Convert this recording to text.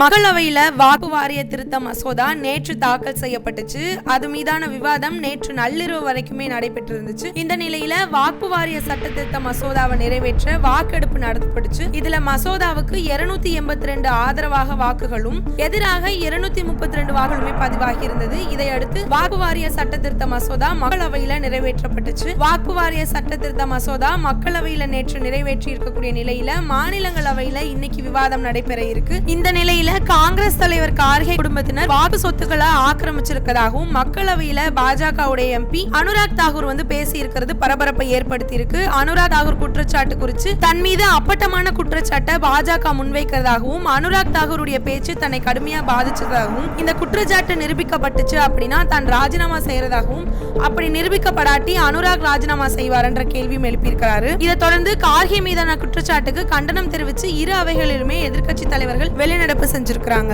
மகளவையில் வாக்கு வாரிய திருத்த மசோதா நேற்று தாக்கல் செய்யப்பட்டுச்சு. அது மீதான விவாதம் நேற்று நள்ளிரவு வரைக்குமே நடைபெற்றிருந்துச்சு. இந்த நிலையில வாக்கு வாரிய சட்ட திருத்த மசோதாவை நிறைவேற்ற வாக்கெடுப்பு நடத்தப்பட்டுச்சு. இதுல மசோதாவுக்கு இருநூத்தி எண்பத்தி ரெண்டு ஆதரவாக வாக்குகளும் எதிராக இருநூத்தி முப்பத்தி ரெண்டு வாக்குகளுமே பதிவாகி இருந்தது இதையடுத்து வாக்கு வாரிய சட்ட திருத்த மசோதா மக்களவையில நிறைவேற்றப்பட்டுச்சு. வாக்கு வாரிய சட்ட திருத்த மசோதா மக்களவையில நேற்று நிறைவேற்றி இருக்கக்கூடிய நிலையில மாநிலங்களவையில இன்னைக்கு விவாதம் நடைபெற இருக்கு. இந்த நிலையில காங்கிரஸ் தலைவர் கார்கே குடும்பத்தினர் வாக்கு சொத்துக்களை ஆக்கிரமிச்சிருக்கதாகவும் மக்களவையில பாஜகவுடைய எம்பி அனுராக் தாகூர் வந்து பேசி இருக்கிறது பரபரப்பை ஏற்படுத்தி இருக்கு அனுராக் தாகூர் குற்றச்சாட்டு குறித்து தன் மீது அப்பட்டமான குற்றச்சாட்டை பாஜக முன்வைக்கிறதாகவும் அனுராக் தாகூருடைய பேச்சு தன்னை கடுமையா பாதிச்சதாகவும் இந்த குற்றச்சாட்டு நிரூபிக்கப்பட்டுச்சு அப்படின்னா தான் ராஜினாமா செய்யறதாகவும் அப்படி நிரூபிக்கப்படாட்டி அனுராக் ராஜினாமா செய்வார் என்ற கேள்வியும் எழுப்பியிருக்கிறாரு. இதை தொடர்ந்து கார்கே மீதான குற்றச்சாட்டுக்கு கண்டனம் தெரிவித்து இரு அவைகளிலுமே எதிர்க்கட்சி தலைவர்கள் வெளிநடப்பு செஞ்சிருக்கிறாங்க.